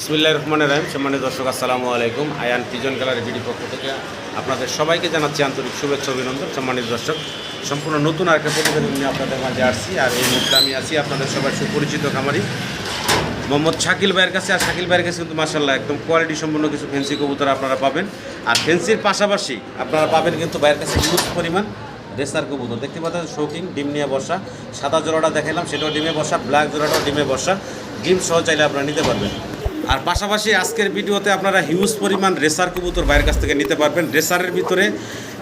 বিসমিল্লাহ রহমান রাহিম। সম্মানিত দর্শক, আসসালামু আলাইকুম। আয়ান পিজন গ্যালারি বিডি পক্ষ থেকে আপনাদের সবাইকে জানাচ্ছি আন্তরিক শুভেচ্ছা অভিনন্দন। সম্মানিত দর্শক, সম্পূর্ণ নতুন আর একটা প্রতিবেদন নিয়ে আপনাদের মাঝে আসছি। আর এই মুহূর্তে আমি আছি আপনাদের সবাই সুপরিচিত খামারি, মোহাম্মদ শাকিল ভাইয়ের কাছে। আর শাকিল ভাইয়ের কাছে কিন্তু মাসাল্লাহ একদম কোয়ালিটি সম্পন্ন কিছু ফেন্সি কবুতর আপনারা পাবেন। আর ফেন্সির পাশাপাশি আপনারা পাবেন কিন্তু ভাইয়ের কাছে হিউজ পরিমাণ রেসার কবুতর। দেখতে পাচ্ছেন শৌকিং ডিম নিয়ে বসা, সাদা জোড়াটা দেখালাম সেটাও ডিমে বসা ব্ল্যাক জোড়াটাও ডিমে বসা। ডিম সহ চাইলে আপনারা নিতে পারবেন। আর পাশাপাশি আজকের ভিডিওতে আপনারা হিউজ পরিমাণ রেসার কবুতর বাইরের কাছ থেকে নিতে পারবেন। রেসারের ভিতরে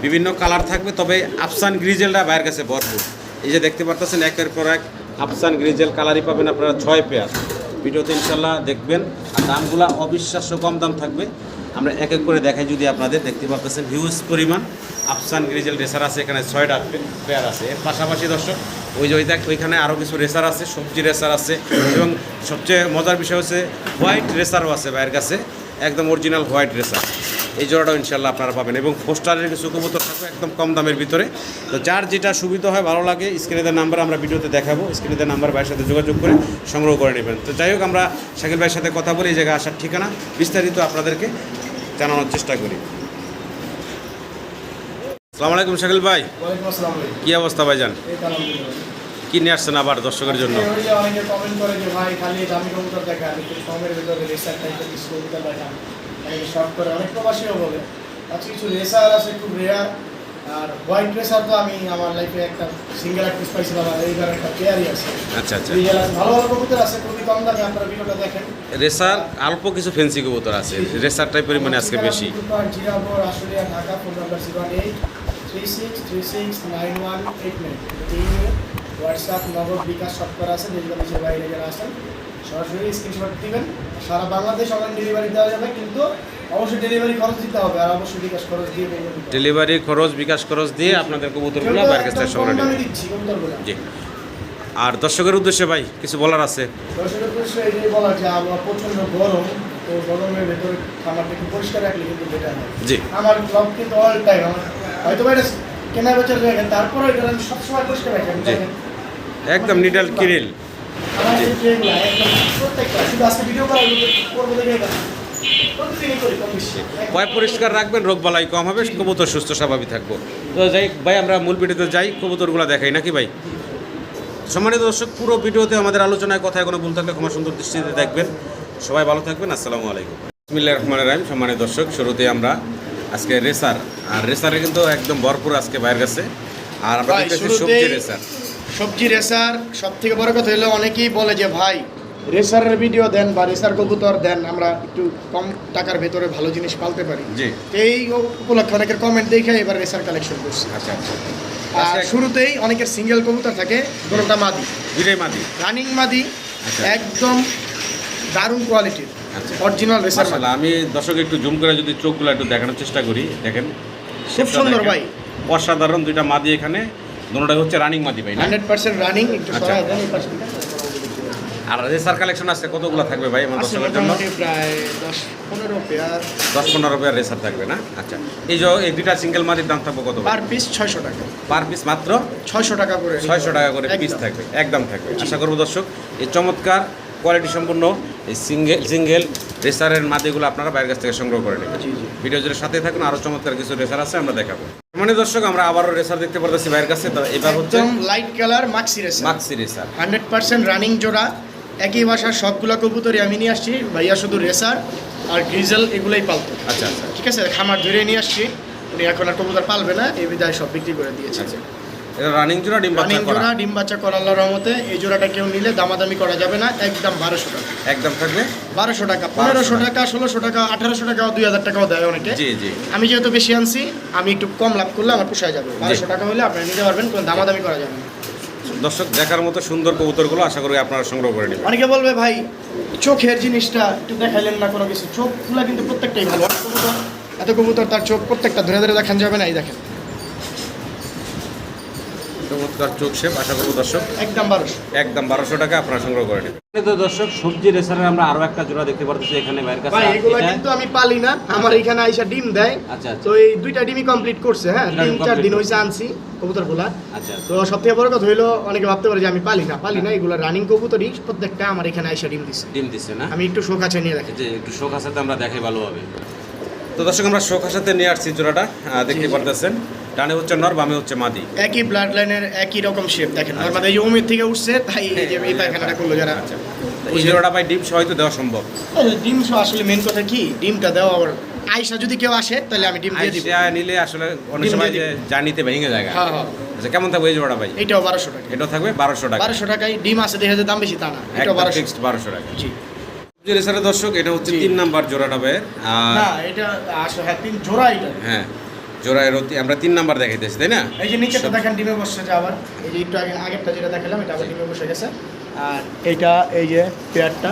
বিভিন্ন কালার থাকবে, তবে আফসান গ্রিজেলটা বাইরের কাছে ভরপুর। এই যে দেখতে পারতেছেন, একের পর এক আফসান গ্রিজেল কালারই পাবেন আপনারা ছয় পেয়ার ভিডিওতে ইনশাল্লাহ দেখবেন, আর দামগুলো অবিশ্বাস্য কম দাম থাকবে। আমরা এক এক করে দেখাই যদি আপনাদের, দেখতে পাচ্ছেন হিউজ পরিমাণ আফসান গ্রিজেল রেসার আছে, এখানে ছয়টা পেয়ার আছে। এর পাশাপাশি দর্শক, ওই যে ওইখানে আরও কিছু রেসার আছে, সবজি রেসার আছে, এবং সবচেয়ে মজার বিষয় হচ্ছে হোয়াইট রেসারও আছে বাইরের কাছে, একদম অরিজিনাল হোয়াইট রেসার এই জোড়াটাও ইনশাল্লাহ আপনারা পাবেন, এবং পোস্টারের কিছু কবুতর থাকবে একদম কম দামের ভিতরে। তো যার যেটা সুবিধা হয়, ভালো লাগে স্ক্রিনেদের নাম্বার আমরা ভিডিওতে দেখাবো স্ক্রিনেদের নাম্বার ভাইয়ের সাথে যোগাযোগ করে সংগ্রহ করে নেবেন। তো যাই হোক, আমরা শাকিল ভাইয়ের সাথে কথা বলি, এই জায়গায় আসার ঠিকানা বিস্তারিত আপনাদেরকে জানানোর চেষ্টা করি। আসসালামু আলাইকুম শাকিল ভাই। কি অবস্থা ভাই। কী অবস্থা ভাইজান? এই তো নিয়ে আসছেন আবার দর্শকের জন্য? অনেক প্রবাসীও বলে। আজকে কিছু রেসার আছে খুব রেয়ার আর হোয়াইট রেসার তো আমি আমার লাইফে একটা সিঙ্গেল পিস পাইছিলাম আর এইবার একটা পেয়ারই আছে। আচ্ছা আচ্ছা। ভালো ভালো কবুতর আছে খুবই কম দামে আপনারা ভিডিওটা দেখেন। রেসার অল্প কিছু ফেন্সি কবুতর আছে। রেসারটাই পরিমাণে আজকে বেশি। Jirapur Ashulia Dhaka phone number zero eight three six three six nine one eight nine WhatsApp Nagad bKash সব করা আছে যেগুলো দেশের বাইরে যারা আসেন সরাসরি স্ক্রিনশট দিবেন। সারা বাংলাদেশ অনলাইন ডেলিভারি দেওয়া যাবে কিন্তু অবশ্যই ডেলিভারি খরচ দিতে হবে আর অবশ্যই বিকাশ খরচ দিয়ে payment ডেলিভারি খরচ বিকাশ খরচ দিয়ে আপনাদের কবুতরগুলো বাইরের কাছ থেকে সংগ্রহ। জি। আর দর্শকের উদ্দেশ্যে ভাই কিছু বলার আছে? দর্শকের উদ্দেশ্যে এটাই বলা যে আমরা প্রচণ্ড গরম তো গরমের ভেতরে খাবারটা একটু পরিষ্কার রাখলে কিন্তু বেটার হয়। জি। আমার ব্লগ কিন্তু অল টাইম আমার হয়তো এটা কেনা বেচার জায়গা তারপরে এটা আমি সবসময় পরিষ্কার রাখি। জি। একদম নিডাল কিরিল। আমার যে ট্রেনগুলো একদম প্রত্যেকটা শুধু আজকে ভিডিও করা করব দেখে পয় পরিষ্কার রাখবেন রোগ বালাই কম হবে কবুতর সুস্থ স্বাভাবিক থাকব। তো যাই ভাই আমরা মূল ভিডিওতে যাই কবুতরগুলো দেখাই নাকি ভাই? সম্মানিত দর্শক পুরো ভিডিওতে আমাদের আলোচনায় কথা কোনো ভুল থাকলে ক্ষমা সুন্দর দৃষ্টিতে দেখবেন। সবাই ভালো থাকবেন আসসালামু আলাইকুম। বিসমিল্লাহির রহমানির রহিম। সম্মানিত দর্শক শুরুতে আমরা আজকে রেসার আর রেসারে কিন্তু একদম ভরপুর আজকে বাইরের কাছে। আর আমরা সবজি রেসার। সবজি রেসার সব থেকে বড় কথা হলো অনেকেই বলে যে ভাই রেসারের ভিডিও দেন বা রেসার কবুতর দেন আমরা একটু কম টাকার ভেতরে ভালো জিনিস পালতে পারি। এই উপলক্ষে অনেকের কমেন্ট দেখে এবার রেসার কালেকশন করছি। আচ্ছা আচ্ছা। আর আচ্ছা, শুরুতেই অনেকের সিঙ্গেল কবুতর থাকে দুটোটা মাদি। দুইটাই মাদি। রানিং মাদি আচ্ছা। একদম দারুণ কোয়ালিটির অরিজিনাল রেসার মাদি। আমি দর্শক একটু জুম করে যদি চোখগুলো একটু দেখানোর চেষ্টা করি দেখেন। খুব সুন্দর ভাই। অসাধারণ দুইটা মাদি এখানে দুটোটাই হচ্ছে রানিং মাদি ভাই হান্ড্রেড পার্সেন্ট রানিং একটু আচ্ছা। সরাই দেন এই পাশে দিকে। আর রেসার কালেকশন আছে কতগুলো থাকবে ভাই আমার দর্শকের জন্য? প্রায় দশ পনেরো পেয়ার। দশ পনেরো পেয়ার রেসার থাকবে না? আচ্ছা। এই যে এই দুইটা সিঙ্গেল মাদির দাম থাকবে কত পার পিস ছয়শো টাকা। পার পিস মাত্র? ছয়শো টাকা করে ছয়শো টাকা করে পিস থাকবে একদম থাকবে। আশা করব দর্শক এই চমৎকার কোয়ালিটি সম্পূর্ণ এই সিঙ্গেল সিঙ্গেল রেসারের মাদিগুলো আপনারা বাইরের কাছ থেকে সংগ্রহ করে নেবেন। জি জি। ভিডিও জুড়ে সাথে থাকুন আরও চমৎকার কিছু রেসার আছে আমরা দেখাবো। মানে দর্শক আমরা আবারও রেসার দেখতে পারতেছি বাইরের কাছে তো এবার হচ্ছে light colour maxi racer. Maxi racer. Hundred percent running জোড়া। একই বাসার সবগুলো কবুতরই আমি নিয়ে আসছি। ভাইয়া শুধু রেসার আর গ্রিজেল এগুলোই পালতো। আচ্ছা আচ্ছা। ঠিক আছে? খামার ধরে নিয়ে আসছি। উনি এখন আর কবুতর পালবে না। এই বিদায় সব বিক্রি করে দিয়েছে। আচ্ছা। এটা রানিং জোড়া ডিম বাচ্চা করা? জোড়া ডিম বাচ্চা করা আল্লাহর রহমতে। এই জোড়াটা কেউ নিলে দামাদামি করা যাবে না। একদম বারোশো টাকা। একদম থাকবে? বারোশো টাকা। পনেরোশো টাকা। ষোলোশো টাকা আঠারোশো টাকা দুই হাজার টাকাও দেয় অনেকে। জি জি। আমি যেহেতু বেশি আনছি আমি একটু কম লাভ করলে আমার পোষায় যাবে। বারোশো টাকা হলে আপনি নিতে পারবেন কোনো দামাদামি করা যাবে না। দর্শক, দেখার মতো সুন্দর কবুতরগুলো আশা করি আপনারা সংগ্রহ করে নেবেন। অনেকে বলবে, ভাই, চোখের জিনিসটা একটু দেখাইলেন না কোনো কিছু। চোখগুলো কিন্তু প্রত্যেকটাই ভালো। এত কবুতর তার চোখ প্রত্যেকটা ধরে ধরে দেখান যাবে না, এই দেখেন। চমৎকার চোখ শেপ আশা করব দর্শক একদম বারোশো। একদম বারোশো টাকা আপনারা সংগ্রহ করে নেবেন। তো দর্শক সবজি রেসারের আমরা আরও একটা জোড়া দেখতে পারতেছি এখানে ভাইয়ের কাছে। ভাই এগুলো কিন্তু আমি পালি না। আমার এখানে আইসা ডিম দেয়। আচ্ছা আচ্ছা। তো এই দুইটা ডিমই কমপ্লিট করছে হ্যাঁ? তিন চার দিন আনছি কবুতরগুলা। আচ্ছা তো সব থেকে বড় কথা হইল অনেকে ভাবতে পারে যে আমি পালি না। পালি না এগুলো রানিং কবুতরই। প্রত্যেকটা আমার এখানে আইসা ডিম দিছে। ডিম দিচ্ছে না? আমি একটু শোক আছে নিয়ে রাখি যে একটু শোক হাসাতে আমরা দেখাই ভালোভাবে। তো দর্শক আমরা শোক সাথে নিয়ে আসছি জোড়াটা। দেখতে। পারতেছেন। ডানে হচ্ছে নর বামে হচ্ছে মাদি। একই ব্লাড লাইনের একই রকম শেপ দেখেন। নর্মাল এই যে উমের থেকে উঠছে তাই এই যে এই পায়খানাটা করল যারা। আচ্ছা। এই জোড়াটা ভাই ডিম হয়তো দেওয়া সম্ভব। ডিম সহ আসলে মেন কথা কি? ডিমটা দেওয়া আবার আইসা যদি কেউ আসে তাহলে আমি ডিম দিয়ে দিব। আইসা নিলে আসলে অনেক সময় যে জার্নিতে ভেঙে যায় হ্যাঁ হ্যাঁ। আচ্ছা কেমন থাকবে এই জোড়াটা ভাই? এটাও বারোশো টাকা। এটাও থাকবে বারোশো টাকা। বারোশো টাকায় ডিম আছে দেখে দাম বেশি তা না। এটাও বারোশো। বারোশো টাকা। জি। রেসারের দর্শক এটা হচ্ছে তিন নাম্বার জোড়াটা ভাইয়ের না এটা আসলে হ্যাঁ তিন জোড়া এটা। হ্যাঁ জোড়া এর অতি- আমরা তিন নাম্বার দেখাইতেছি তাই না? এই যে নিচেটা দেখেন ডিমে বসছে যে আবার। এই যে একটু আগে আগেরটা যেটা দেখালাম এটা আবার ডিমে বসে গেছে। আর এইটা এই যে পেয়ারটা।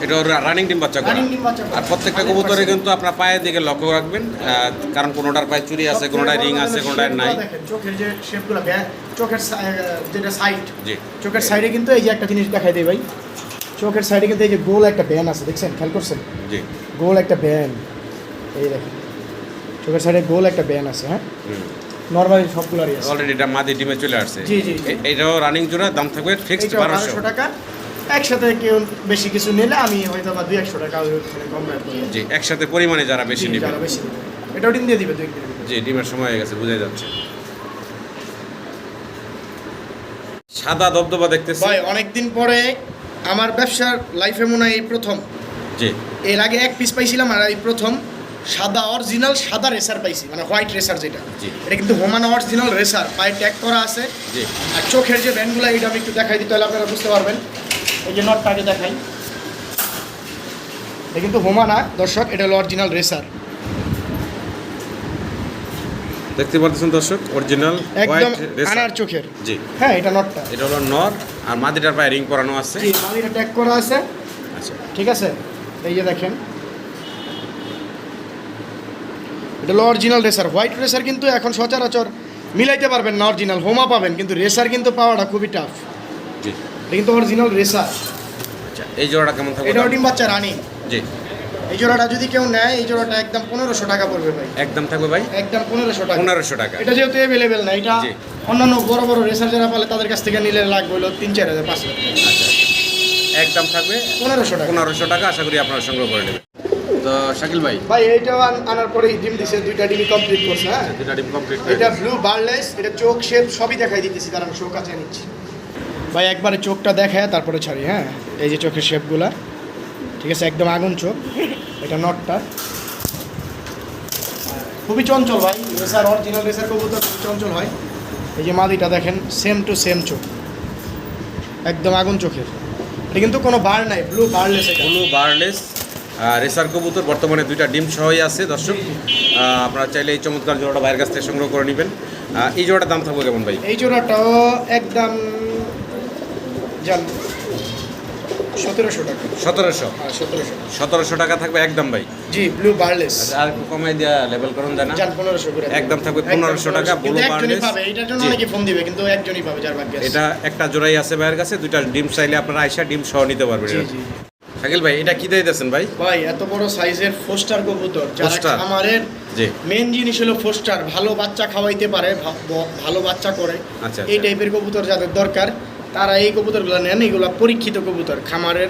এটা রানিং ডিম বাচ্চা করা। আর প্রত্যেকটা কবুতরে কিন্তু আপনার পায়ের দিকে লক্ষ্য রাখবেন কারণ কোনোটার পায়ে চুরি আছে কোনোটায় রিং আছে কোনোটায় নাই। চোখের যে শেপগুলো চোখের যেটা সাইড জি। চোখের সাইডে কিন্তু এই যে একটা জিনিস দেখাই দিই ভাই। চোখের সাইডে কিন্তু এই যে গোল একটা ব্যান আছে দেখছেন? খেয়াল করছেন? জি। গোল একটা ব্যান এই দেখেন। চোখের সাইডে গোল একটা ব্যান আছে হ্যাঁ? নর্মালি সবগুলোরই আছে। অলরেডি এটা মাদি ডিমে চলে আসছে। জি, জি। এটাও রানিং জোড়া দাম থাকবে ফিক্সড এইটাও বারোশো। বারোশো টাকা। একসাথে কেউ বেশি কিছু নিলে আমি হয়তো বা দুই একশো টাকা ওখানে কম রাখব। জি একসাথে পরিমাণে যারা বেশি নেবে। যারা বেশি নেবে। এটাও ডিম দিয়ে দিবে দুই জি ডিমের সময় হয়ে গেছে বোঝাই যাচ্ছে। সাদা দবদবা দেখতেছি। ভাই অনেকদিন পরে আমার ব্যবসার লাইফে মনে হয় এই প্রথম। জি। এর আগে এক পিস পাইছিলাম আর এই প্রথম সাদা অরিজিনাল সাদা রেসার পাইছি মানে হোয়াইট রেসার যেটা। এটা কিন্তু হোমান অরিজিনাল রেসার পায়ে ট্যাগ করা আছে। জি। আর চোখের যে ব্যান্ডগুলো এটা আমি একটু দেখাই দিতে হলে আপনারা বুঝতে পারবেন। এই যে নটটা আগে দেখাই। এটা কিন্তু হোমা না দর্শক এটা হলো অরিজিনাল রেসার দেখতে পাচ্ছেন দর্শক অরিজিনাল একদম আনার চোখের। জি। হ্যাঁ এটা নটটা এটা হলো নর আর মাদিটার পায়ে রিং করানো আছে? জি মালিটা ট্যাগ করা আছে। আচ্ছা। ঠিক আছে? এই যে দেখেন। এটা হলো অরিজিনাল রেসার হোয়াইট রেসার কিন্তু এখন সচরাচর মিলাইতে পারবেন না অরিজিনাল হোমা পাবেন কিন্তু রেসার কিন্তু পাওয়াটা খুবই টাফ জি। এটা কিন্তু অরিজিনাল রেসার আচ্ছা এই জোড়াটা কেমন থাকবে এটা ডিম বাচ্চা রানি। জি। এই জোড়াটা যদি কেউ নেয় এই জোড়াটা একদম পনেরোশো টাকা পড়বে ভাই। একদম থাকবে ভাই? একদম পনেরোশো টাকা। পনেরোশো টাকা। এটা যেহেতু অ্যাভেলেবেল না এটা অন্যান্য বড় বড় রেসার যারা পালে তাদের কাছ থেকে নিলে লাগবে হলো তিন চার হাজার পাঁচ হাজার আচ্ছা একদম থাকবে? পনেরোশো টাকা। পনেরোশো টাকা আশা করি আপনারা সংগ্রহ করে নেবেন। তো শাকিল ভাই? ভাই এইটাও আন- আনার পরেই ডিম দিছে দুইটা ডিমই কমপ্লিট করছে হ্যাঁ? দুটা ডিম কমপ্লিট এটা ব্লু বার্লেস এটা চোখ শেপ সবই দেখাই দিতেছি কারণ শো কাছে নিচ্ছি। ভাই একবারে চোখটা দেখায় তারপরে ছাড়ি হ্যাঁ? এই যে চোখের শেপগুলা ঠিক আছে একদম আগুন চোখ। এটা নটটা। খুবই চঞ্চল ভাই রেসার অরিজিনাল রেসার কবুতর খুবই চঞ্চল হয়। এই যে মাদিটা দেখেন সেম টু সেম চোখ। একদম আগুন চোখের। এটা কিন্তু কোনো বার নাই blue barless blue barless racer কবুতর বর্তমানে দুইটা ডিম সহই আছে দর্শক। আপনারা চাইলে এই চমৎকার জোড়াটা ভাইয়ের কাছ থেকে সংগ্রহ করে নেবেন। এই জোড়াটার দাম থাকবে কেমন ভাই? এই জোড়াটাও একদম জান সতেরোশো টাকা। সতেরোশো? হ্যাঁ সতেরোশো। সতেরোশো টাকা থাকবে একদম ভাই। জি ব্লু বার্লেস আচ্ছা, আর একটু কমাই দেওয়া লেভেল করুন যায় পনেরোশো একদম থাকবে 1500 টাকা, কিন্তু blue একজনই barless। পাবে এটার জন্য জি। ফোন দিবে কিন্তু একজনই পাবে যার ভাগ্যে আছে। এটা একটা জোড়াই আছে ভাইয়ের কাছে দুইটা ডিম চাইলে আপনারা আইসা ডিম সহ নিতে পারবেন জি এটা। জি। শাকিল ভাই এটা কি দিতেছেন ভাই? ভাই এত বড় সাইজের ফোস্টার কবুতর যারা ফোস্টার? খামারের মেন জিনিস হলো ফোস্টার ভালো বাচ্চা খাওয়াইতে পারে ভালো বাচ্চা করে। আচ্ছা, এই আচ্ছা। টাইপের কবুতর যাদের দরকার তারা এই কবুতরগুলো নেন এগুলো পরীক্ষিত কবুতর। খামারের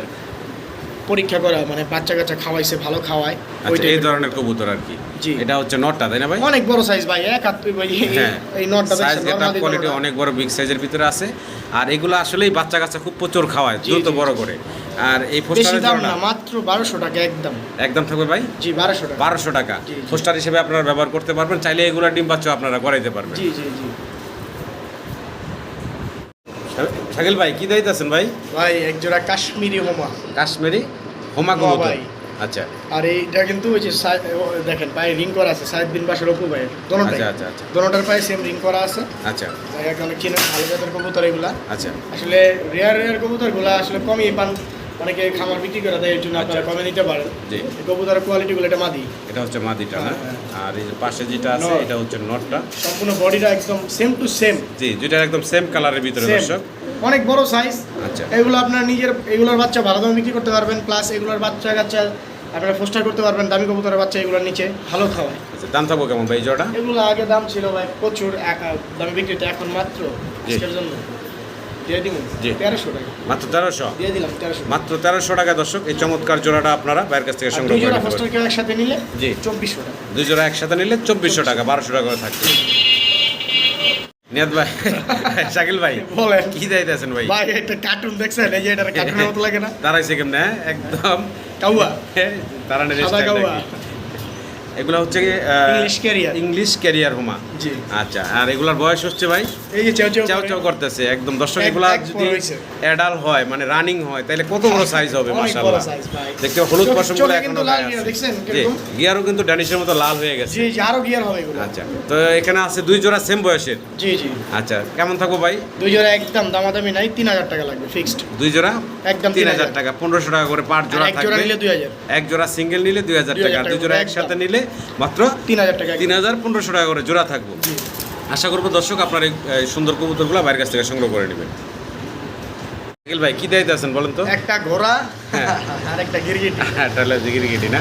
পরীক্ষা করা মানে বাচ্চা কাচ্চা খাওয়াইছে ভালো খাওয়ায়। আচ্ছা এই ধরনের কবুতর আর কি? জি। এটা হচ্ছে নটটা তাই না ভাই? অনেক বড় সাইজ ভাই এক হাত ভাই এই- হ্যাঁ। এই নটটা সাইজ normally কোয়ালিটি অনেক বড় বিগ সাইজের ভিতরে আছে। আর এগুলো আসলেই বাচ্চা কাচ্চা খুব প্রচুর খাওয়ায় দ্রুত বড় করে। আর এই বেশি পোস্টারের দাম না মাত্র বারোশো টাকা একদম। একদম থাকবে ভাই? জি বারোশো টাকা। বারোশো টাকা। জি, জি। হিসেবে আপনারা ব্যবহার করতে পারবেন চাইলে এগুলো ডিম বাচ্চা আপনারা করাইতে পারবেন। জি জি জি। শাকিল ভাই কি দিতেছেন ভাই? ভাই এক জোড়া কাশ্মীরি হোমা। কাশ্মীরি হোমা কবুতর। ভাই। আচ্ছা। আর এইটা কিন্তু ওই যে দেখেন পায়ে রিং করা আছে সাইদ বিন বাসের অপু ভাইয়ের দোনোটাই। আচ্ছা আচ্ছা আচ্ছা। দোনোটার পায়ে সেম রিং করা আছে। আচ্ছা। ভাই অনেক চিনেন ভালো জাতের কবুতর এগুলা। আচ্ছা। আসলে রেয়ার রেয়ার কবুতরগুলা আসলে কমই পান। অনেকে খামার বিক্রি করে দেয় এর জন্য আপনারা আচ্ছা। কমে নিতে পারেন। জি। এই কবুতরের কোয়ালিটিগুলো এটা মাদি। এটা হচ্ছে মাদিটা না? হ্যাঁ, আর এই যে পাশে যেটা আছে এটা হচ্ছে নটটা। সম্পূর্ণ বডিটা একদম সেম টু সেম জি দুইটা একদম সেম কালারের ভিতরে দর্শক। অনেক বড় সাইজ আচ্ছা। এগুলো আপনার নিজের এগুলোর বাচ্চা ভালো দামে বিক্রি করতে পারবেন প্লাস এগুলোর বাচ্চা কাচ্চা আপনারা ফোস্টার করতে পারবেন দামি কবুতরের বাচ্চা এগুলোর নিচে ভালো খাওয়ায়। আচ্ছা দাম থাকব কেমন ভাই জোড়া এগুলো আগে দাম ছিল ভাই প্রচুর এক- দামে বিক্রিতে এখন মাত্র। আজকের জন্য। মাত্র তেরোশো? মাত্র তেরোশো টাকা দর্শক এই চমৎকার জোড়াটা আপনারা বাইরের কাছ থেকে সংগ্রহ করে একসাথে নিলে জি। চব্বিশশো টাকা। দুই জোড়া একসাথে নিলে চব্বিশশো টাকা বারোশো টাকা করে থাকবে। নিয়াদ ভাই শাকিল ভাই বলেন। কি যাইতেছেন ভাই? ভাই এটা কার্টুন দেখছেন? এই যে এটা কার্টুনের মতো লাগে না? দাঁড়াইছে কেমনে? একদম। কাউয়া। দাঁড়ানোর চেষ্টা এগুলো হচ্ছে ইংলিশ ক্যারিয়ার ইংলিশ ক্যারিয়ার হোমা। জি। আচ্ছা আর এগুলার বয়স হচ্ছে ভাই? এই যে চাও চাও করতেছে একদম। দর্শক এগুলা যদি অ্যাডাল হয় মানে রানিং হয় তাহলে কত বড় সাইজ হবে মাশাআল্লাহ। দেখতে হলুদ এখনও। দেখছেন? গিয়ারও কিন্তু ড্যানিশের মতো লাল হয়ে গেছে। জি আরও গিয়ার হবে এগুলো। আচ্ছা তো এখানে আছে দুই জোড়া সেম বয়সের? জি জি। আচ্ছা কেমন থাকব ভাই? দুই জোড়া একদম দামাদামি নাই তিন হাজার টাকা লাগবে ফিক্সড দুই জোড়া? একদম তিন হাজার টাকা পনেরোশো টাকা করে পার জোড়া এক জোড়া নিলে দুই হাজার। এক জোড়া সিঙ্গেল নিলে দুই হাজার 2000 টাকা টাকা দুই জোড়া একসাথে নিলে মাত্র তিন হাজার টাকা তিন হাজার পনেরোশো টাকা করে জোড়া থাকব। আশা করব দর্শক আপনার এই সুন্দর কবুতরগুলো বাইরের কাছ থেকে সংগ্রহ করে নেবেন। ভাই কি দায়িত্ব আছেন বলেন তো? একটা ঘোড়া হ্যাঁ। আর একটা গিরগিটি। এটা হলো জিগিরি না?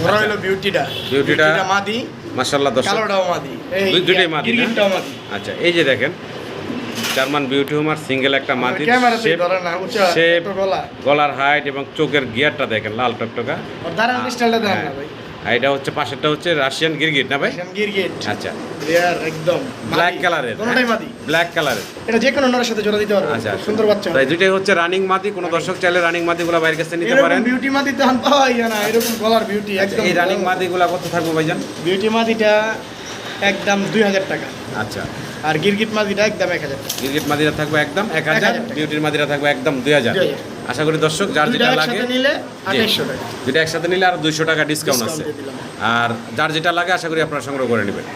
ঘোড়া হলো বিউটিটা। বিউটিটা- মাদি মাসাল্লাহ দর্শক। কালোটাও মাদি। এই দুই- দুইটাই মাদি? গিরগিটটাও মাদি। আচ্ছা এই যে দেখেন জার্মান বিউটি হোমার সিঙ্গেল একটা একটু গলা। গলার হাইট এবং চোখের গিয়ারটা দেখেন লাল টকটকা। দাঁড়ান স্টাইলটা দেন না হ্যাঁ। ভাই। আর এটা হচ্ছে পাশেরটা হচ্ছে রাশিয়ান গিরগিট না ভাই? গিরগিট। আচ্ছা। রেয়ার একদম ব্ল্যাক কালারের কোনটাই মাদি। ব্ল্যাক কালারের এটা যে কোনো নরের সাথে জোড়া দিতে পারবে আচ্ছা সুন্দর বাচ্চা। তাই দুইটাই হচ্ছে রানিং মাদি কোনো দর্শক চাইলে রানিং মাদিগুলো বাইরের কাছে নিতে পারেন। বিউটি মাদি যায় না এরকম গলার বিউটি আচ্ছা, একদম এই রানিং মাদিগুলো কত থাকব ভাইজান? বিউটি মাদিটা একদম দুই হাজার টাকা। আচ্ছা। আর গিরগিট মাদিটা একদম এক হাজার গিরগিট মাদিরা থাকবে একদম এক হাজার বিউটির মাদিরা থাকবে একদম দুই হাজার। 2000 আশা করি দর্শক যার যেটা লাগে দুইটা একসাথে নিলে আর দুইশো টাকা ডিসকাউন্ট আছে। আর যার যেটা লাগে আশা করি আপনারা সংগ্রহ করে নেবেন।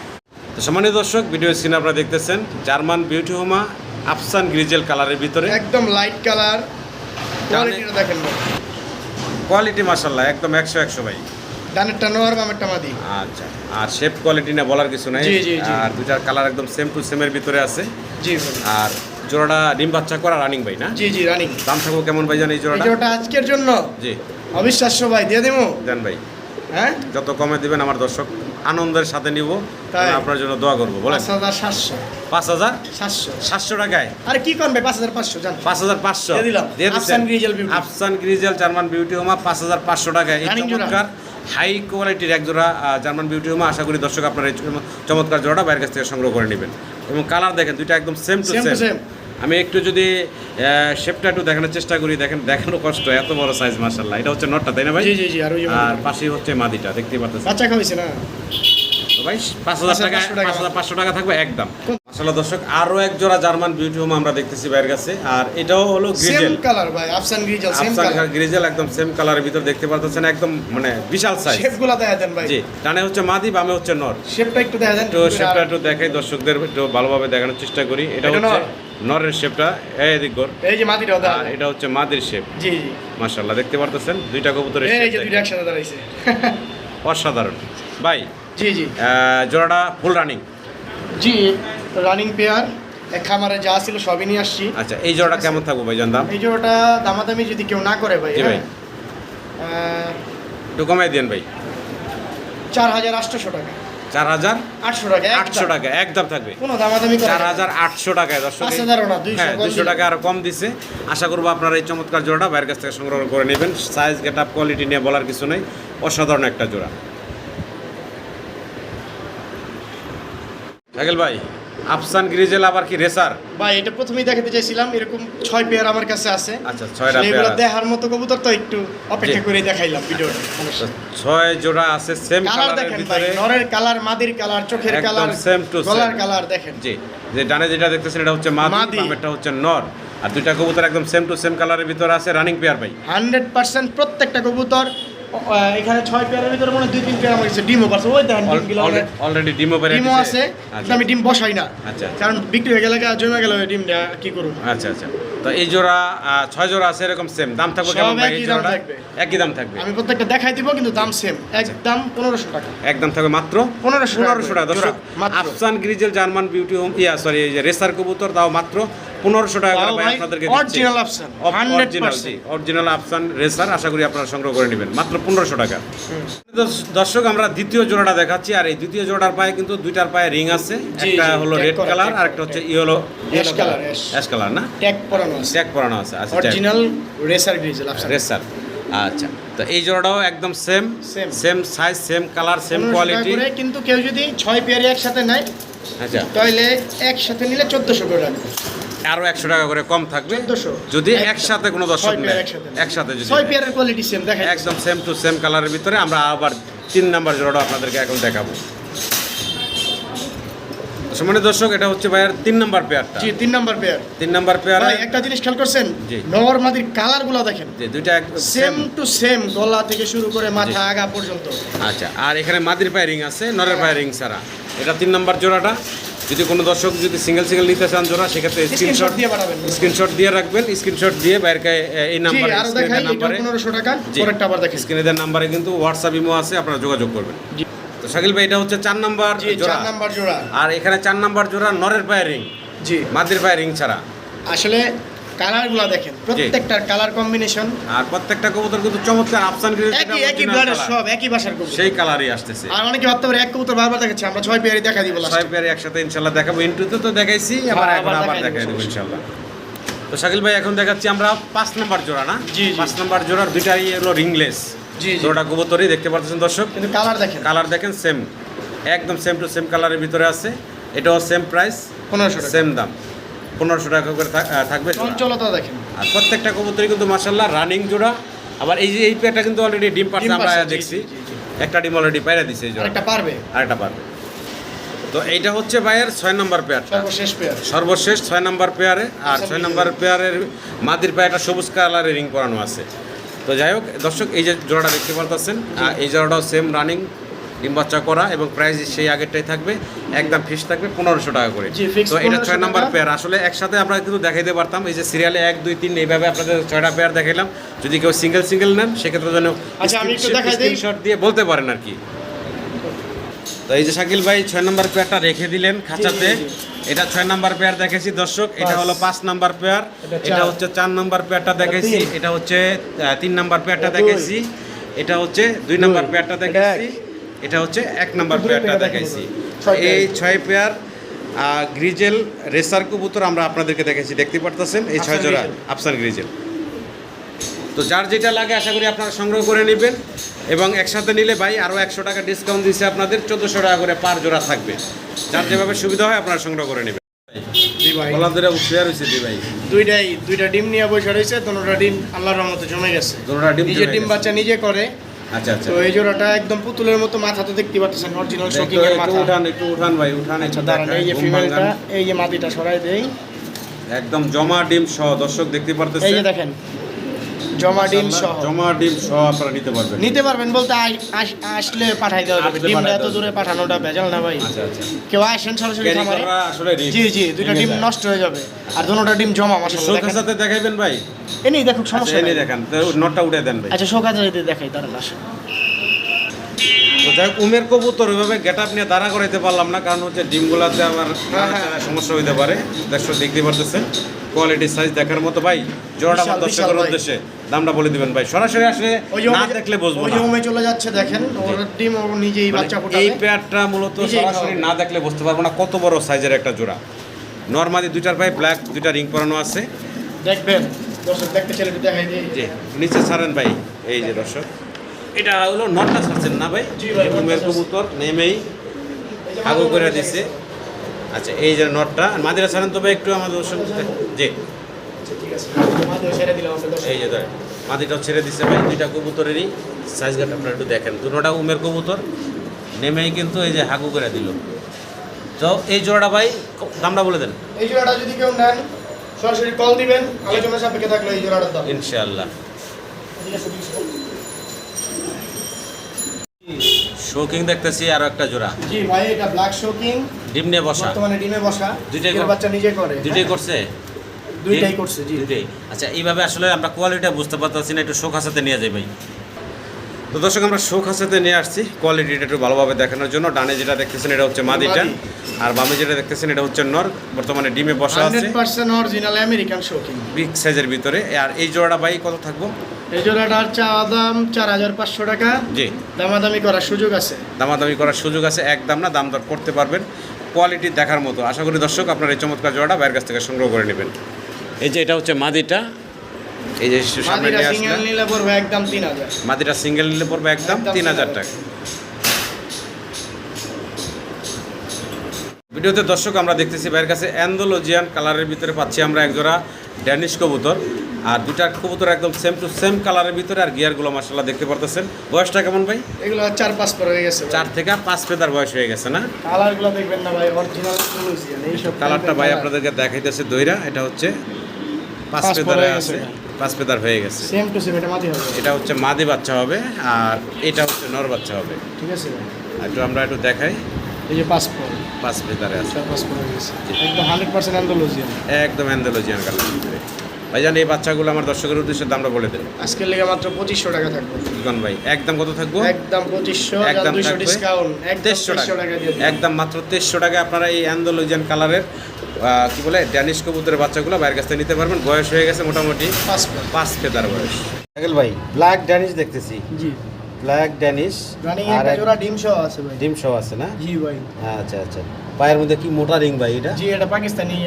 তো সম্মানিত দর্শক ভিডিও স্ক্রিনে আপনারা দেখতেছেন জার্মান বিউটি হোমা আফসান গ্রিজেল কালারের ভিতরে। একদম লাইট কালার দেখেন কোয়ালিটি মাসাল্লাহ একদম একশো একশো ভাই। ডানেরটা নোয়ার বামেরটা মাদি। আচ্ছা আর শেপ কোয়ালিটি না বলার কিছু নাই। আর দুইটার কালার একদম সেম টু সেমের ভিতরে আছে। জি। আর জোড়াটা ডিম বাচ্চা করা রানিং ভাই না? জি জি রানিং দাম থাকব কেমন ভাই জান এই জোড়াটা? ওটা আজকের জন্য? জি। অবিশ্বাস্য ভাই দিয়ে দেবো দেন ভাই। হ্যাঁ? যত কমে দিবেন আমার দর্শক আনন্দের সাথে নিব? আপনার জন্য দোয়া করব বলেন। পাঁচ হাজার সাতশো। পাঁচ হাজার? সাতশো। সাতশো টাকায়? আরে কি করবে পাঁচ হাজার পাঁচশো জান। পাঁচ হাজার পাঁচশো। আফসান গ্রিজেল জার্মান বিউটি হোমা পাঁচ হাজার পাঁচশো টাকায়। এই চমৎকার হাই কোয়ালিটির এক জোড়া জার্মান বিউটি হোমা আশা করি দর্শক আপনার এই চমৎকার জোড়াটা বাইরের কাছ থেকে সংগ্রহ করে নেবেন। এবং কালার দেখেন দুইটা একদম সেম টু সেম। আমি একটু যদি শেপটা একটু দেখানোর চেষ্টা করি দেখেন দেখানো কষ্ট এত বড় সাইজ মার্শাল্লাহ এটা হচ্ছে নটটা তাই না ভাই? জি জি জি আর ওই আর পাশেই হচ্ছে মাদিটা দেখতে পাচ্ছেন বাচ্চা খাওয়াইছে না? তো ভাই পাঁচ হাজার টাকা 5,500 টাকা। পাঁচ হাজার পাঁচশো টাকা থাকবে একদম। আসলে দর্শক আরও এক জোড়া জার্মান বিউটি হোম আমরা দেখতেছি বাইরের কাছে। আর এটাও হলো গ্রিজেল কালার ভাই আফসান গ্রিজেল সেম আফসান কালার গ্রিজেল একদম সেম কালারের ভিতর দেখতে পাচ্ছেন একদম মানে বিশাল সাইজ শেপগুলো দেখা দেন ভাই। জি ডানে হচ্ছে মাদি বামে হচ্ছে নর। শেপটা একটু দেখা দেন। একটু শেপটা একটু দেখাই দর্শকদের একটু ভালোভাবে দেখানোর চেষ্টা করি। এটা হচ্ছে নর। নরের শেপটা এই দিক গোর এই যে দেখা আর এটা হচ্ছে মাদির শেপ জি জি। মাশাআল্লাহ দেখতে পারতেছেন? দুইটা কবুতরের এই যে। দুইটা একসাথে দাঁড়াইছে। অসাধারণ। ভাই জি জি। জোড়াটা ফুল রানিং জি রানিং পেয়ার এক খামারে যা ছিল সবই নিয়ে আসছি। আচ্ছা এই জোড়াটা কেমন থাকব ভাই জানতাম? এই ওটা দামাদামি যদি কেউ না করে ভাই ভাই। হ্যাঁ? একটু কমাই দেন ভাই। চার হাজার আটশোশো টাকা। চার হাজার আটশো টাকা আটশো টাকা একদম থাকবে। কোনো দামাদামি চার হাজার আটশো টাকায় দর্শক পাঁচ হাজারও না, 200 হ্যাঁ দুশো টাকা আরও কম দিছে। আশা করব আপনারা এই চমৎকার জোড়াটা বাইরের কাছ থেকে সংগ্রহ করে নেবেন। সাইজ গেট আপ কোয়ালিটি নিয়ে বলার কিছু নেই। অসাধারণ একটা জোড়া। শাকিল ভাই আফসান গ্রিজেল আবার কি রেসার? ভাই এটা প্রথমেই দেখাতে চাইছিলাম এরকম ছয় পেয়ার আমার কাছে আছে। আচ্ছা ছয়টা পেয়ার দেখার মতো কবুতর তো একটু অপেক্ষা করে দেখাইলাম ভিডিওটা ছয় জোড়া আছে সেম কালার দেখেন ভাই নরের কালার মাদির কালার চোখের কালার to same। গলার কালার দেখেন। জি যে ডানে যেটা দেখতেছেন এটা হচ্ছে মাদি। বামেরটা হচ্ছে নর। আর দুইটা কবুতর একদম সেম টু সেম কালারের ভিতরে আছে রানিং পেয়ার ভাই। হান্ড্রেড পার্সেন্ট প্রত্যেকটা কবুতর এখানে ছয় পেয়ারের ভিতরে মনে দুই তিন পেয়ার আমার কাছে ডিমও পাচ্ছে ওই দেখেন অলরেডি ডিমো বেড়ে ডিমও আছে কিন্তু আমি ডিম বসাই না। আচ্ছা। কারণ বিক্রি হয়ে গেলে জমে গেলে ডিমটা কি করুন আচ্ছা আচ্ছা। তো এই জোড়া ছয় জোড়া আছে এরকম সেম দাম থাকবে কেমন ভাই এই একই দাম থাকবে। একই দাম থাকবে। আমি প্রত্যেকটা দেখাই দিব কিন্তু দাম সেম একদম পনেরোশো টাকা। একদম থাকবে মাত্র? 1500 টাকা। দর্শক আফসান গ্রিজেল জার্মান বিউটি হোম ইয়া সরি এই যে রেসার কবুতর দাও মাত্র। পনেরোশো টাকা করে ভাই ভাই আপনাদেরকে অরিজিনাল অপশন হান্ড্রেড অরিজিনাল জি অরিজিনাল আফসান রেসার আশা করি আপনারা সংগ্রহ করে নেবেন। মাত্র পনেরোশো টাকা। দর্শক আমরা দ্বিতীয় জোড়াটা দেখাচ্ছি আর এই দ্বিতীয় জোড়ার পায়ে কিন্তু দুইটার পায়ে রিং আছে। একটা হলো রেড কালার আর একটা হচ্ছে। ইয়েলো অ্যাশ কালার না? ট্যাগ পরানো আছে। ট্যাগ পরানো আছে আচ্ছা অরিজিনাল রেসার গ্রিজেল রেসার আচ্ছা তো এই জোড়াটাও একদম same Same। Same size same colour same quality কিন্তু কেউ যদি ছয় পেয়ারে একসাথে নেয় আচ্ছা। তাহলে একসাথে নিলে চোদ্দশো করে রাখবে। আরও একশো টাকা করে কম থাকবে। যদি একসাথে কোনো দর্শক নেয় একসাথে। যদি একদম সেম টু সেম কালারের ভিতরে আমরা আবার তিন নাম্বার জোড়াটা আপনাদেরকে এখন দেখাবো। সমানে দর্শক এটা হচ্ছে ভাইয়ের তিন নাম্বার পেয়ারটা জি তিন নাম্বার পেয়ার তিন নাম্বার পেয়ার ভাই একটা জিনিস খেয়াল করছেন? জি। নর মাদির কালারগুলো দেখেন। যে দুইটা সেম টু সেম গলা থেকে শুরু করে মাথা আগা পর্যন্ত। আচ্ছা আর এখানে মাদির পায়ে রিং আছে নরের পায়ে রিং ছাড়া। এটা তিন নাম্বার জোড়াটা। যদি কোনো দর্শক যদি সিঙ্গেল সিঙ্গেল নিতে চান জোড়া সেক্ষেত্রে স্ক্রিনশট দিয়ে পাঠাবেন। স্ক্রিনশট দিয়ে রাখবেন স্ক্রিনশট দিয়ে বাইরকে এই নাম্বারে আরও দেখাই এটা নাম্বারে। পনেরোশো টাকা জি। পরেরটা আবার দেখেন স্ক্রিনে দেওয়ার নাম্বারে কিন্তু হোয়াটসঅ্যাপ ইমো আছে আপনারা যোগাযোগ করবেন। জি। তো শাকিল ভাই এটা হচ্ছে চার নাম্বার জি জোড়া। চার নাম্বার জোড়া। আর এখানে চার নাম্বার জোড়া নরের পায়ারিং জি। মাদির পায়ারিং ছাড়া। আসলে কালারগুলা দেখেন প্রত্যেকটার কালার কম্বিনেশন। আর প্রত্যেকটা কবুতর কিন্তু চমৎকার আফসান একই একই ব্লাডের সব একই বাসার কবুতর। সেই কালারই আসতেছে। আর অনেকে ভাবতে পারে এক কবুতর বারবার দেখাচ্ছে আমরা ছয় পেয়ারি দেখা দিব ছয় পেয়ারে একসাথে ইনশাল্লাহ দেখাবো। ইন্টুতে তো দেখাইছি আবার হ্যাঁ, এখন আবার আবার দেখাই দেবো, ইনশাল্লাহ তো শাকিল ভাই এখন দেখাচ্ছি আমরা পাঁচ নাম্বার জোড়া না? জি। পাঁচ নাম্বার জোড়ার দুইটাই হলো রিংলেস জি। জোড়া কবুতরই দেখতে পাচ্ছেন দর্শক? কিন্তু কালার দেখেন। কালার দেখেন সেম একদম সেম টু সেম কালারের ভিতরে আছে। এটাও সেম প্রাইস পনেরোশো সেম দাম। পনেরোশো টাকা করে থাকবে। চঞ্চলতা দেখেন। আর প্রত্যেকটা কবুতরই কিন্তু মাসাল্লাহ রানিং জোড়া। আবার এই যে এই পেয়ারটা কিন্তু অলরেডি ডিম ডিম আমরা দেখছি। একটা ডিম অলরেডি পাইরা দিছে এই জোড়া। আরেকটা পারবে? আরেকটা পারবে। তো এইটা হচ্ছে ভাইয়ের ছয় নম্বর পেয়ার সর্বশেষ পেয়ার সর্বশেষ ছয় নম্বর পেয়ারে আর ছয় নম্বর পেয়ারের মাদির পায়ে একটা সবুজ কালারের রিং পরানো আছে। তো যাই হোক দর্শক এই যে জোড়াটা দেখতে পারতেছেন এই জোড়াটাও সেম রানিং ডিম বাচ্চা করা এবং প্রাইস সেই আগেরটাই থাকবে একদম ফিস থাকবে পনেরোশো টাকা করে। তো এটা ছয় নম্বর পেয়ার আসলে একসাথে আমরা কিন্তু দেখাইতে পারতাম এই যে সিরিয়ালে এক দুই তিন এইভাবে আপনাদের ছয়টা পেয়ার দেখাইলাম। যদি কেউ সিঙ্গেল সিঙ্গেল নেন সেক্ষেত্রে যেন আচ্ছা, দিই। স্ক্রিনশট দিয়ে বলতে পারেন আর কি। তো এই যে শাকিল ভাই ছয় নম্বর পেয়ারটা রেখে দিলেন খাঁচাতে। এটা ছয় নাম্বার পেয়ার দেখেছি দর্শক এটা হলো পাঁচ নাম্বার পেয়ার এটা হচ্ছে চার নাম্বার পেয়ারটা দেখেছি এটা হচ্ছে তিন নাম্বার পেয়ারটা দেখেছি এটা হচ্ছে দুই নাম্বার। পেয়ারটা দেখেছি। এটা হচ্ছে এক নাম্বার পেয়ারটা। ছয় এই ছয় পেয়ার গ্রিজেল রেসার কবুতর আমরা আপনাদেরকে দেখেছি দেখতে পারতেছেন? এই ছয় জোড়া। আফসান গ্রিজেল। তো যার যেটা লাগে আশা করি আপনারা সংগ্রহ করে নেবেন এবং একসাথে নিলে ভাই আরও একশো টাকা ডিসকাউন্ট দিচ্ছে আপনাদের চোদ্দোশো টাকা করে পার জোড়া থাকবে। যার যেভাবে সুবিধা হয় আপনারা সংগ্রহ করে নেবেন। দুইটাই দুইটা ডিম নিয়ে বসে রয়েছে দুটোটা ডিম আল্লাহর রহমতে জমে গেছে। দুটোটা ডিম নিজে ডিম বাচ্চা নিজে করে আচ্ছা আচ্ছা। তো এই জোড়াটা একদম পুতুলের মতো মাথা তো দেখতে পাচ্ছেন অরিজিনাল একটু এর মাথা। উঠান একটু উঠান ভাই উঠান আচ্ছা দাঁড়ান এই যে ফিমেলটা এই যে মাটিটা সরাই দেই। একদম জমা ডিম সহ দর্শক দেখতে এই যে দেখেন জমা ডিম সহ। জমা ডিম সহ আপনারা নিতে পারবেন। নিতে পারবেন বলতে আস- আসলে পাঠাই দেওয়া যাবে ডিমটা এত দূরে পাঠানোটা ভেজাল না ভাই। আচ্ছা আচ্ছা। কেউ আসেন সরাসরি খামারে। আসলে জি জি দুইটা ডিম নষ্ট হয়ে যাবে। আর দুটোটা ডিম জমা শোকের সাথে দেখাইবেন ভাই? এনেই আচ্ছা সমস্যা এনে নেই। দেখান তো নটটা উঠে দেন ভাই। আচ্ছা শোকা যাইতে দেখাই তার লাশ তো যাই হোক, উমের কবুতর ওইভাবে গেট আপ নিয়ে দাঁড়া করাইতে পারলাম না কারণ হচ্ছে ডিমগুলাতে আমার হ্যাঁ, হ্যাঁ। সমস্যা হইতে পারে। দেখছ দেখতে পারতেছেন? কোয়ালিটি সাইজ দেখার মতো ভাই। জোড়াটা আমার দর্শকের উদ্দেশ্যে দামটা বলে দিবেন ভাই। সরাসরি আসলে না দেখলে বুঝব ওই না। ওমে চলে যাচ্ছে দেখেন ওর ডিম ও নিজেই মানে বাচ্চা এই ফোটাবে পেয়ারটা মূলত সরাসরি না দেখলে বুঝতে পারব না কত বড় সাইজের একটা জোড়া। নর্মালি দুইটার পায়ে ব্ল্যাক দুইটা রিং পরানো আছে। দেখবেন। দর্শক দেখতে ছেলেটি দেখাই দিই যে নিচে ছাড়েন ভাই এই যে দর্শক। এটা হলো নটটা ছাড়ছেন না ভাই? নটটা কবুতর নেমেই আগু করে দিছে। আচ্ছা এই যে নটটা মাদিরা ছাড়েন তবে একটু আমাদের দর্শক। জি। আচ্ছা, এই যে মাদিটাও ছেড়ে দিছে ভাই দুইটা কবুতরেরই সাইজ গাট আপনারা একটু দেখেন। দুটোটা উমের কবুতর নেমেই কিন্তু এই যে হাগু করে দিল। তো এই জোড়াটা ভাই দামটা বলে দেন। এই জোড়াটা যদি কেউ নেন সরাসরি কল দিবেন আলোচনা সাপেক্ষে থাকল এই জোড়াটার দাম। ইনশাআল্লাহ। শৌকিং দেখতেছি আরও একটা জোড়া। জি ভাই এটা ব্ল্যাক শোকিং ডিম নিয়ে বসা। বর্তমানে ডিমে বসা। দুইটাই বাচ্চা নিজে করে দুইটাই হ্যাঁ? করছে? দুইটাই করছে জি। দুইটাই। আচ্ছা এইভাবে আসলে আমরা কোয়ালিটিটা বুঝতে পারতাছি না একটু শোক হাসাতে নিয়ে যাই ভাই। তো দর্শক আমরা শোক হাসাতে নিয়ে আসছি কোয়ালিটিটা একটু ভালোভাবে দেখানোর জন্য। ডানে যেটা দেখতেছেন এটা হচ্ছে মাদিটা মাদি। আর বামে যেটা দেখতেছেন এটা হচ্ছে নর। বর্তমানে ডিমে বসা আছে। Hundred percent original American show king big সাইজের ভিতরে। আর এই জোড়াটা ভাই কত থাকব? এই জোড়াটার চাওয়া দাম চার হাজার পাঁচশো টাকা। জি। দামাদামি করার সুযোগ আছে। দামাদামি করার সুযোগ আছে একদম না দাম দর করতে পারবেন। কোয়ালিটি দেখার মতো। আশা করি দর্শক আপনার এই চমৎকার জোড়াটা বাইরের কাছ থেকে সংগ্রহ করে নেবেন। এই যে এটা হচ্ছে মাদিটা। এই যে সামনে নিয়ে আসলে নিলে পড়বে একদম তিন হাজার। সিঙ্গেল নিলে পড়বে একদম একদম তিন হাজার 3,000 টাকা। ভিডিওতে দর্শক আমরা দেখতেছি বাইরের কাছে অ্যান্ডোলজিয়ান কালারের ভিতরে পাচ্ছি আমরা একজোড়া ড্যানিশ কবুতর। আর দুটা কবুতর একদম সেম টু সেম কালারের ভিতরে আর গিয়ারগুলো মার্শাল্লাহ দেখতে পারতেছেন। বয়সটা কেমন ভাই? এগুলো চার পাঁচ পর হয়ে গেছে চার থেকে পাঁচ পেদার বয়স হয়ে গেছে না? কালারগুলো দেখবেন না ভাই অরিজিনাল কালারটা ভাই আপনাদেরকে দেখাইতেছে দইরা এটা হচ্ছে পাঁচ পেদারে আছে। পাঁচ পেদার হয়ে গেছে। সেম টু সেম এটা মাটি হবে। এটা হচ্ছে মাদি বাচ্চা হবে আর এটা হচ্ছে নর বাচ্চা হবে। ঠিক আছে আর একটু আমরা একটু দেখাই। এই যে পাঁচ পর পাঁচ পেদারে আছে হয়ে গেছে। একদম হান্ড্রেড পার্সেন্ট অ্যান্ডোলজিয়ান একদম অ্যান্ডোলজিয়ান কালার ভিতরে ভাইজান এই বাচ্চাগুলো আমার দর্শকের উদ্দেশ্যে দামটা বলে দেন। আজকের লেগে মাত্র পঁচিশশো টাকা থাকবে। ইকন ভাই একদম কত থাকব? একদম পঁচিশশো একদম ডিসকাউন্ট একদম তেইশশো টাকা। টাকা মাত্র তেইশশো টাকায় আপনারা এই অ্যান্ডোলজিয়ান কালারের কি বলে ড্যানিশ কবুতরের বাচ্চাগুলো বাইরের কাছ থেকে নিতে পারবেন। বয়স হয়ে গেছে মোটামুটি পাঁচ পেদার বয়স। আগে ভাই ব্ল্যাক ড্যানিশ দেখতেছি। জি। ব্ল্যাক ড্যানিশ আর জোড়া ডিম সহ আছে ভাই। ডিম সহ আছে না? জি ভাই। আচ্ছা আচ্ছা। পায়ের মধ্যে কি মোটা রিং ভাই এটা? জি এটা পাকিস্তানি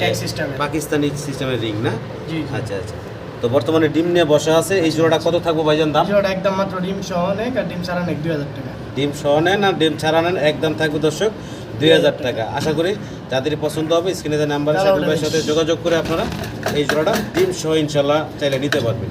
ট্যাগ সিস্টেম পাকিস্তানি সিস্টেমের রিং না? জি আচ্ছা আচ্ছা। তো বর্তমানে ডিম নিয়ে বসা আছে। এই জোড়াটা কত থাকব ভাইজান দাম? জোড়া একদম মাত্র ডিম সহ নেক আর ডিম ছাড়া দুই হাজার টাকা। ডিম সহ নেন আর ডিম ছাড়া নেন একদম থাকবে দর্শক। দুই হাজার টাকা। আশা করি যাদের পছন্দ হবে স্ক্রিনে নাম্বারে ভাইয়ের ওটা সাথে যোগাযোগ করে আপনারা এই জোড়াটা ডিম সহ ইনশাল্লাহ চাইলে নিতে পারবেন।